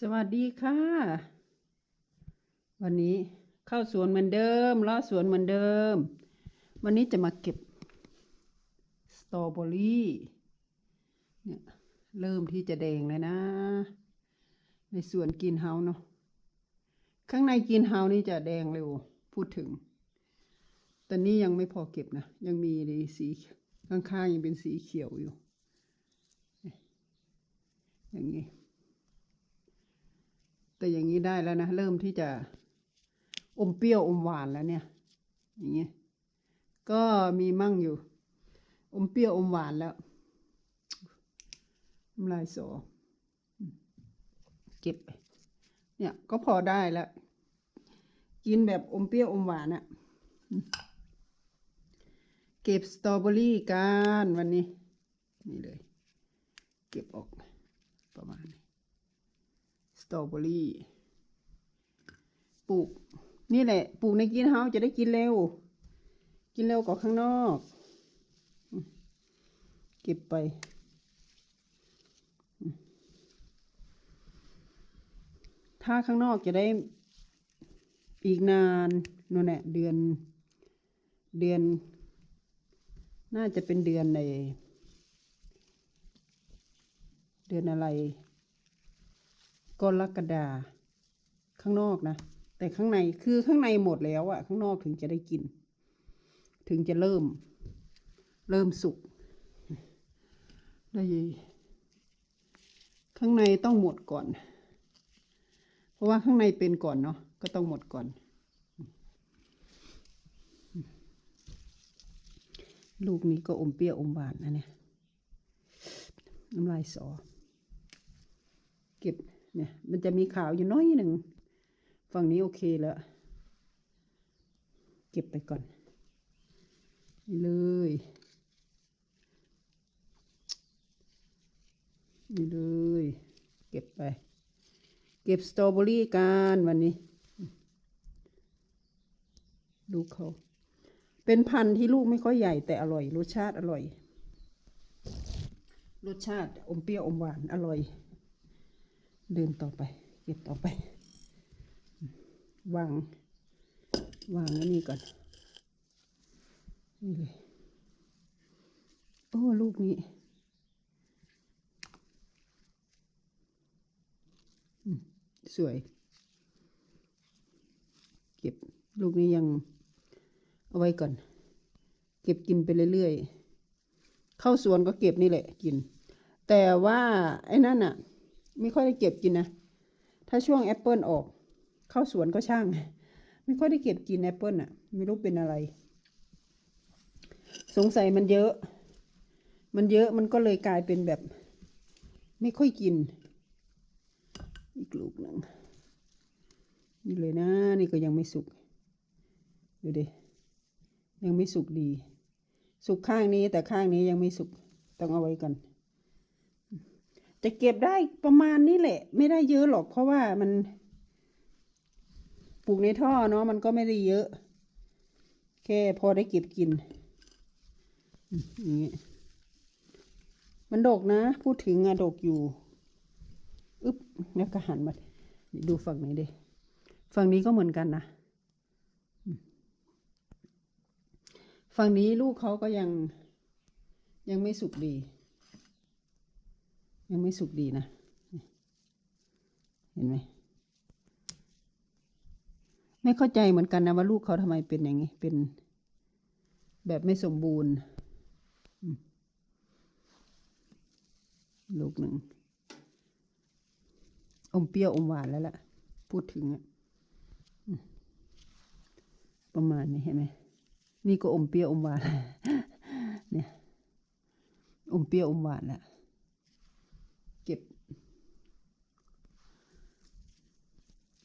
สวัสดีค่ะ วันนี้เข้าสวนเหมือนเดิมลาะสวนเหมือนเดิม วันนี้จะมาเก็บสตรอเบอรี่เนี่ยเริ่มที่จะแดงเลยนะ ในสวนกินเฮาเนาะข้างในกินเฮานี่จะแดงเร็วพูดถึงตอนนี้ยังไม่พอเก็บนะ ยังมีสีข้างๆยังเป็นสีเขียวอยู่อย่างนี้ แต่อย่างนี้ได้แล้วนะ เริ่มที่จะอมเปรี้ยวอมหวานแล้วเนี่ย อย่างนี้ยก็มีมั่งอยู่ อมเปรี้ยวอมหวานแล้วน้ำลายสอเก็บไปเนี่ยก็พอได้แล้วกินแบบอมเปรี้ยวอมหวานอะเก็บสตรอเบอรี่กันวันนี้ นี่เลย เก็บออก ตรอเบอรี่ ปลูก นี่แหละ ปลูกในกินเฮาจะได้กินเร็ว กินเร็วกว่าข้างนอก เก็บไป ถ้าข้างนอกจะได้อีกนานนั่นแหละเดือน เดือน น่าจะเป็นเดือนใน เดือนอะไร กรกฎาข้างนอกนะ แต่ข้างในคือข้างในหมดแล้วอะข้างนอกถึงจะได้กิน ถึงจะเริ่ม เริ่มสุกได้ข้างในต้องหมดก่อน เพราะว่าข้างในเป็นก่อนเนาะก็ต้องหมดก่อน ลูกนี้ก็อมเปรี้ยวอมหวานนะเนี่ยน้ำลายสอ เก็บ เนี่ย มันจะมีขาวอยู่น้อยหนึ่ง ฝั่งนี้โอเคแล้ว เก็บไปก่อน นี่เลย นี่เลย เก็บไป เก็บสตรอเบอรี่กันวันนี้ ดูเขา เป็นพันธุ์ที่ลูกไม่ค่อยใหญ่แต่อร่อย รสชาติอร่อย รสชาติอมเปรี้ยวอมหวานอร่อย เดินต่อไป เก็บต่อไป วาง วางนนี้ก่อน นี่เลยโอ้ลูกนี้สวย เก็บลูกนี้ยังเอาไว้ก่อน เก็บกินไปเรื่อยๆ เข้าสวนก็เก็บนี่แหละกิน แต่ว่าไอ้นั่นอะ ไม่ค่อยได้เก็บกินนะ ถ้าช่วงแอปเปิลออก เข้าสวนก็ช่าง ไม่ค่อยได้เก็บกินแอปเปิลอะไม่รู้เป็นอะไร สงสัยมันเยอะ มันเยอะมันก็เลยกลายเป็นแบบ ไม่ค่อยกิน อีกลูกหนึ่งนี่เลยนะ นี่ก็ยังไม่สุกดูดิยังไม่สุกดี สุกข้างนี้แต่ข้างนี้ยังไม่สุกต้องเอาไว้ก่อน จะเก็บได้ประมาณนี้แหละ ไม่ได้เยอะหรอก เพราะว่ามัน ปลูกในท่อเนาะมันก็ไม่ได้เยอะ แค่พอได้เก็บกินอย่างนี้มันดกนะ พูดถึงอะดกอยู่อึ๊บแล้วก็หันมาดูฝั่งนี้ดิฝั่งนี้ก็เหมือนกันนะฝั่งนี้ลูกเขาก็ยังยังไม่สุกดี ยังไม่สุกดีนะ เห็นไหมไม่เข้าใจเหมือนกันนะว่าลูกเขาทำไมเป็นอย่างนี้ เป็นแบบไม่สมบูรณ์ ลูกหนึ่ง อมเปรี้ยวอมหวานแล้วล่ะ พูดถึงอะประมาณนี้เห็นไหม นี่ก็อมเปรี้ยวอมหวาน เนี่ย อมเปรี้ยวอมหวานแล้ว เก็บ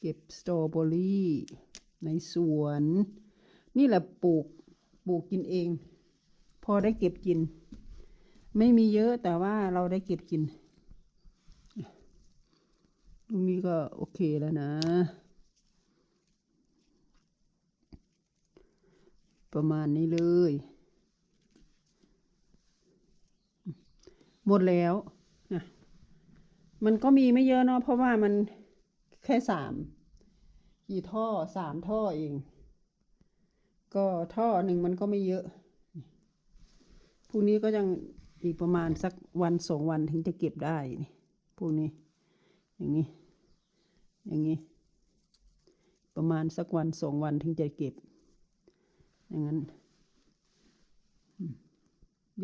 เก็บสตรอเบอรี่ในสวน นี่แหละปลูกปลูกกินเอง พอได้เก็บกิน ไม่มีเยอะแต่ว่าเราได้เก็บกินตรงนี้ก็โอเคแล้วนะ ประมาณนี้เลย หมดแล้วนะ มันก็มีไม่เยอะเนาะเพราะว่ามันแค่สามกี่ท่อสามท่อเอง ก็ท่อหนึ่งมันก็ไม่เยอะพรุ่งนี้ก็ยังอีกประมาณสักวันสองวันถึงจะเก็บได้พวกนี้ อย่างนี้ อย่างนี้ ประมาณสักวันสองวันถึงจะเก็บ อย่างนั้น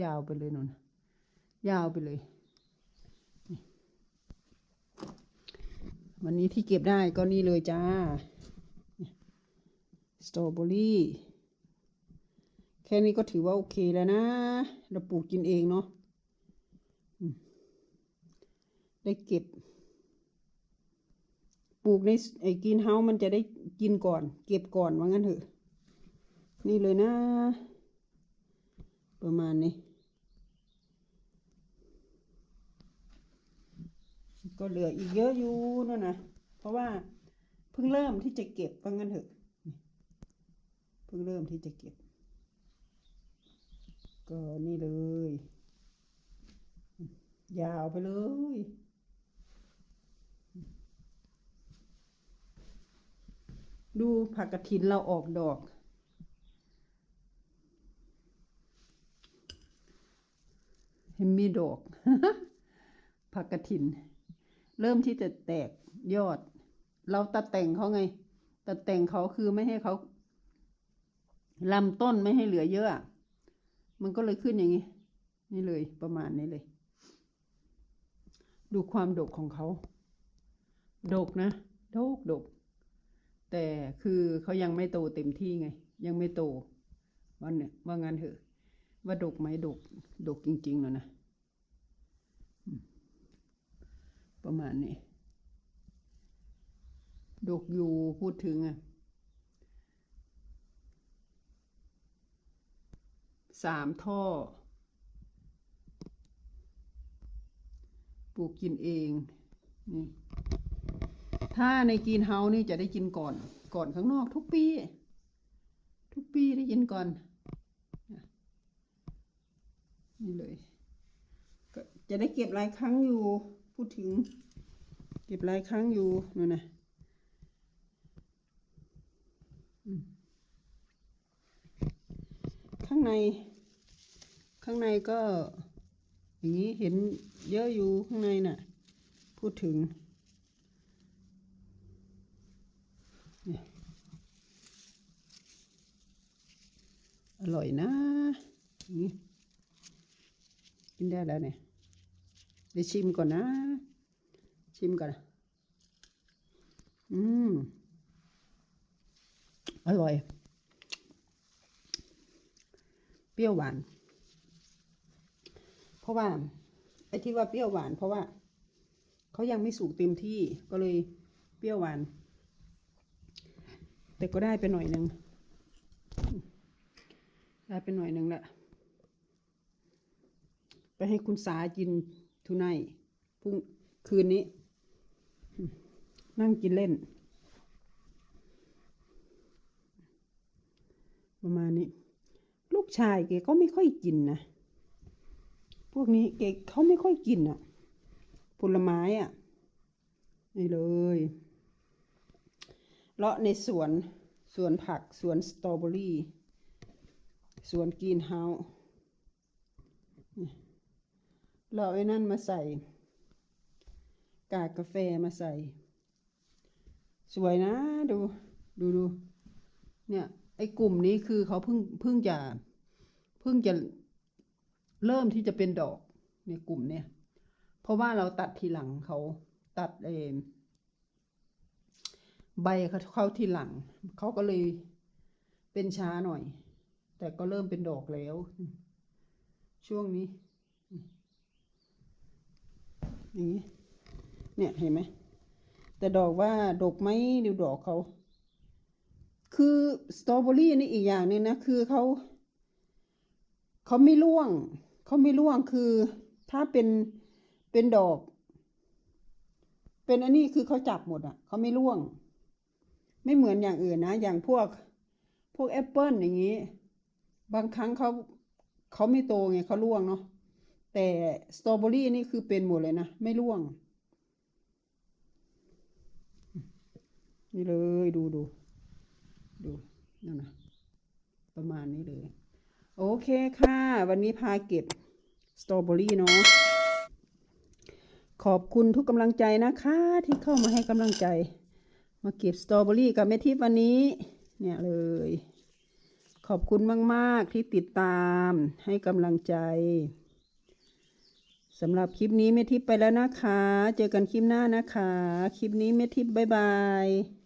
ยาวไปเลยนนยาวไปเลย วันนี้ที่เก็บได้ก็นี่เลยจ้า สตรอเบอรี่ แค่นี้ก็ถือว่าโอเคแล้วนะ เราปลูกกินเองเนาะ ได้เก็บ ปลูกในไอ้กินเฮามันจะได้กินก่อน เก็บก่อนว่างั้นเถอะ นี่เลยนะ ประมาณนี้ ก็เหลืออีกเยอะอยู่นั่นนะเพราะว่าเพิ่งเริ่มที่จะเก็บว่างั้นเถอะเพิ่งเริ่มที่จะเก็บ ก็นี่เลย ยาวไปเลยดูผักกระถินเราออกดอก เห็นมีดอกผักกระถิน เริ่มที่จะแตกยอด เราตัดแต่งเขาไง ตัดแต่งเขาคือไม่ให้เขาลำต้นไม่ให้เหลือเยอะ มันก็เลยขึ้นอย่างนี้ นี่เลยประมาณนี้เลย ดูความดกของเขา ดกนะ ดกดก แต่คือเขายังไม่โตเต็มที่ไง ยังไม่โตว่าเนี่ยว่างั้นเถอะ ว่าดกไหมดก ดกจริงๆแล้วนะอืม ประมาณนี้ ดกอยู่พูดถึงอะสามท่อ ปลูกกินเองนี่ถ้าในกรีนเฮาส์นี่จะได้กินก่อน ก่อนข้างนอกทุกปี ทุกปีได้กินก่อน นี่เลย จะได้เก็บหลายครั้งอยู่ พูดถึง เก็บหลายครั้งอยู่นั่นนะข้างใน ข้างในก็ อย่างนี้เห็นเยอะอยู่ข้างในน่ะ พูดถึงอร่อยนะนี้กินได้แล้วเนี่ย ดี๋ยวชิมก่อนนะ ชิมก่อนอืม อร่อย เปรี้ยวหวาน เพราะว่าไอ้ที่ว่าเปรี้ยวหวาน เพราะว่าเขายังไม่สุกเต็มที่ก็เลยเปรี้ยวหวาน แต่ก็ได้ไปหน่อยหนึ่งได้ไปหน่อยหนึ่งแหละไปให้คุณสากิน ทุไนพรุ่งคืนนี้ นั่งกินเล่น ประมาณนี้ ลูกชายแกก็ไม่ค่อยกินนะพวกนี้แกเขาไม่ค่อยกินอะผลไม้อะนี่เลยเลาะในสวนสวนผักสวนสตรอเบอรี่สวนกรีนเฮาส์ เราเอาไอ้นั่นมาใส่ กากกาแฟมาใส่ สวยนะดูดูดูเนี่ย ไอ้กลุ่มนี้คือเขาเพิ่งเพิ่งจะเพิ่งจะเริ่มที่จะเป็นดอกเนี่ยกลุ่มเนี่ย เพราะว่าเราตัดทีหลังเขาตัดเองใบเขาเข้าทีหลัง เขาก็เลยเป็นช้าหน่อย แต่ก็เริ่มเป็นดอกแล้ว ช่วงนี้ อย่างนี้ เนี่ยเห็นไหม แต่ดอกว่าดอกไหมดูดอกเขา คือสตรอเบอรี่นี่อีกอย่างหนึงนะ คือเขาเขาไม่ร่วง เขาไม่ร่วงคือถ้าเป็นเป็นดอก เป็นอันนี้คือเขาจับหมดอะเขาไม่ร่วง ไม่เหมือนอย่างอื่นนะ อย่างพวกพวกแอปเปิลอย่างนี้ บางครั้งเขาเขาไม่โตไงเขาร่วงเนาะ แต่สตรอเบอรี่นี่คือเป็นหมดเลยนะ ไม่ร่วง นี่เลยดูดูดูนั่นนะประมาณนี้เลย โอเคค่ะ วันนี้พาเก็บสตรอเบอรี่เนาะขอบคุณทุกกำลังใจนะคะ ที่เข้ามาให้กำลังใจ มาเก็บสตรอเบอรี่กับแม่ทิพย์วันนี้ เนี่ยเลย ขอบคุณมาก ๆ ที่ติดตามให้กำลังใจ สำหรับคลิปนี้เมทิปไปแล้วนะคะ เจอกันคลิปหน้านะคะ คลิปนี้เมทิปบ๊ายบาย